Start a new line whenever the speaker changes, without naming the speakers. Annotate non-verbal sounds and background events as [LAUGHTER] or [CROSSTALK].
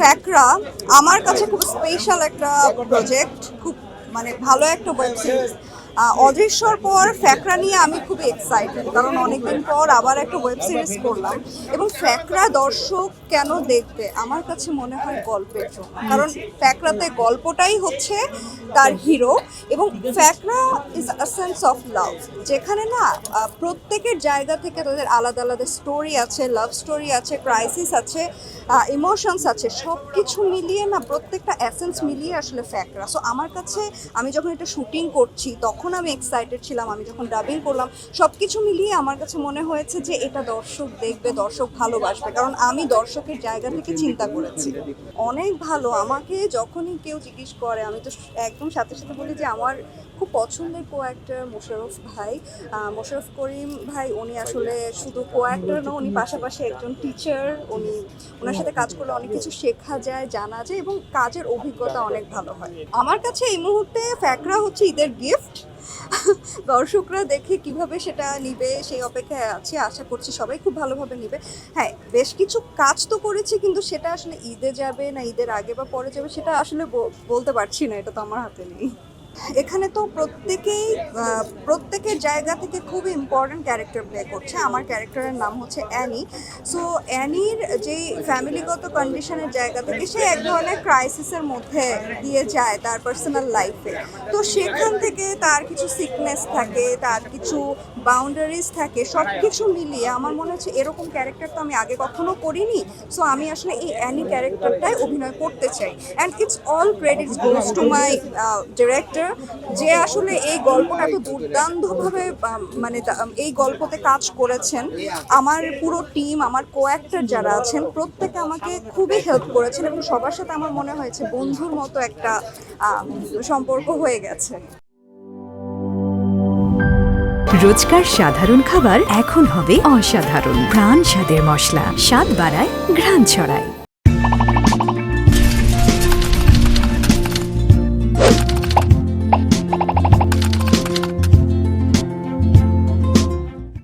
ফ্যাকরা আমার কাছে খুব স্পেশাল একটা প্রজেক্ট খুব মানে ভালো একটা ওয়েব সিরিজ অদৃশ্যর পর ফ্যাকরা নিয়ে আমি খুবই এক্সাইটেড কারণ অনেকদিন পর আবার একটা ওয়েব সিরিজ করলাম। এবং ফ্যাকরা দর্শক কেন দেখবে? আমার কাছে মনে হয় গল্পের জন্য। কারণ ফ্যাকরাতে গল্পটাই হচ্ছে তার হিরো এবং ফ্যাকরা is a sense of love যেখানে না প্রত্যেকের জায়গা থেকে তাদের আলাদা আলাদা স্টোরি আছে লাভ স্টোরি আছে ক্রাইসিস আছে ইমোশনস আছে সব কিছু মিলিয়ে না প্রত্যেকটা অ্যাসেন্স মিলিয়ে আসলে ফ্যাকরা। সো আমার কাছে আমি যখন এটা শুটিং করছি, তখন আমি এক্সাইটেড ছিলাম, আমি যখন ডাবিং করলাম সব কিছু মিলিয়ে আমার কাছে মনে হয়েছে যে এটা দর্শক দেখবে, দর্শক ভালোবাসবে, কারণ আমি দর্শকের জায়গা থেকে চিন্তা করেছি। অনেক ভালো, আমাকে যখনই কেউ জিজ্ঞেস করে, আমি তো একদম সাথে সাথে বলি যে আমার খুব পছন্দের কো অ্যাক্টর মোশাররফ ভাই। মোশারফ করিম ভাই, উনি আসলে শুধু কো অ্যাক্টর না, উনি পাশাপাশি একজন টিচার উনি ওনার সাথে কাজ করলে অনেক কিছু শেখা যায়, জানা যায় এবং কাজের অভিজ্ঞতা অনেক ভালো হয়। আমার কাছে এই মুহূর্তে ফ্যাকরা হচ্ছে ঈদের গিফট [LAUGHS] দর্শকরা দেখে কীভাবে সেটা নিবে, সেই অপেক্ষায় আছি, আশা করছি সবাই খুব ভালোভাবে নিবে। হ্যাঁ বেশ কিছু কাজ তো করেছি, কিন্তু সেটা আসলে ঈদে যাবে না ঈদের আগে বা পরে যাবে, সেটা আসলে বলতে পারছি না, এটা তো আমার হাতে নেই। এখানে তো প্রত্যেকেই প্রত্যেকের জায়গা থেকে খুব ইম্পর্ট্যান্ট ক্যারেক্টার প্লে করছে। আমার ক্যারেক্টারের নাম হচ্ছে অ্যানি সো অ্যানির যেই ফ্যামিলিগত কন্ডিশনের জায়গা থেকে সে এক ধরনের ক্রাইসিসের মধ্যে দিয়ে যায় তার পার্সোনাল লাইফে তো সেখান থেকে তার কিছু সিকনেস থাকে, তার কিছু বাউন্ডারিজ থাকে সব কিছু মিলিয়ে আমার মনে হচ্ছে এরকম ক্যারেক্টার তো আমি আগে কখনো করিনি। সো আমি আসলে এই অ্যানি ক্যারেক্টারটাই অভিনয় করতে চাই। And it's all credits goes to my director যে আসলে এই গল্পটা এত দুর্দান্তভাবে মানে এই গল্পতে কাজ করেছেন, আমার পুরো টিম আমার কো অ্যাক্টর যারা আছেন, প্রত্যেকে আমাকে খুবই হেল্প করেছেন এবং সবার সাথে আমার মনে হয়েছে বন্ধুর মতো একটা সম্পর্ক হয়ে গেছে।
রোজকার সাধারণ খাবার এখন হবে অসাধারণ। প্রাণ স্বাদের মশলা। স্বাদ বাড়ায় ঘ্রাণ ছড়ায়।